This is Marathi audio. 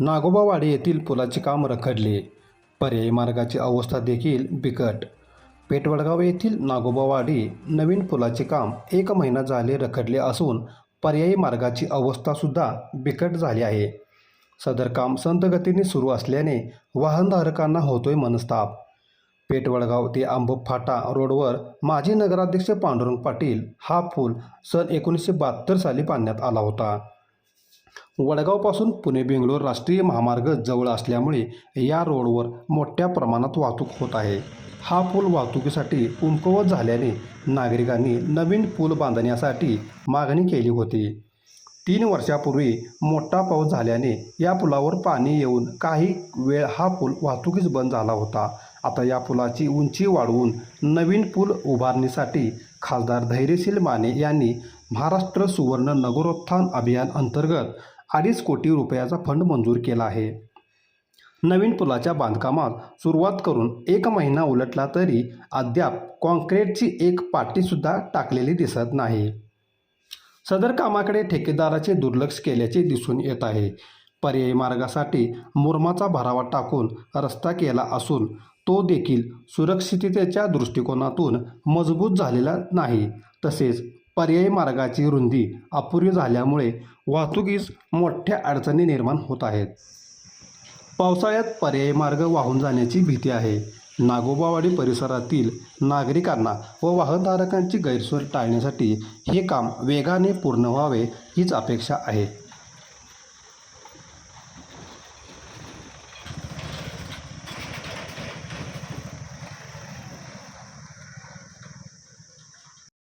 नागोबावाडी येथील पुलाचे काम रखडले. पर्यायी मार्गाची अवस्था देखील बिकट. पेटवडगाव येथील नागोबावाडी नवीन पुलाचे काम एक महिना झाले रखडले असून पर्यायी मार्गाची अवस्थासुद्धा बिकट झाली आहे. सदर काम संतगतीने सुरू असल्याने वाहनधारकांना होतोय मनस्ताप. पेटवडगाव ते आंबोप फाटा रोडवर माजी नगराध्यक्ष पांडुरंग पाटील हा पूल सन एकोणीसशे बहात्तर साली बांधण्यात आला होता. वडगावपासून पुणे बेंगलोर राष्ट्रीय महामार्ग जवळ असल्यामुळे या रोडवर मोठ्या प्रमाणात वाहतूक होत आहे. हा पूल वाहतुकीसाठी कमकुवत झाल्याने नागरिकांनी नवीन पूल बांधण्यासाठी मागणी केली होती. तीन वर्षापूर्वी मोठा पाऊस झाल्याने या पुलावर पाणी येऊन काही वेळ हा पूल वाहतुकीस बंद झाला होता. आता या पुलाची उंची वाढवून नवीन पूल उभारणीसाठी खासदार धैर्यशील माने यांनी महाराष्ट्र सुवर्ण नगरोत्थान अभियान अंतर्गत अडीच कोटी रुपयाचा फंड मंजूर केला आहे. नवीन पुलाच्या बांधकामात सुरुवात करून एक महिना उलटला तरी अद्याप कॉन्क्रीटची एक पाटीसुद्धा टाकलेली दिसत नाही. सदर कामाकडे ठेकेदाराचे दुर्लक्ष केल्याचे दिसून येत आहे. पर्यायी मार्गासाठी मुरमाचा भरावा टाकून रस्ता केला असून तो देखील सुरक्षिततेच्या दृष्टिकोनातून मजबूत झालेला नाही. तसेच पर्यायी मार्गाची रुंदी अपुरी झाल्यामुळे वाहतुकीस मोठ्या अडचणी निर्माण होत आहेत. पावसाळ्यात पर्यायी मार्ग वाहून जाण्याची भीती आहे. नागोबावाडी परिसरातील नागरिकांना व वाहनधारकांची गैरसोय टाळण्यासाठी हे काम वेगाने पूर्ण व्हावे हीच अपेक्षा आहे.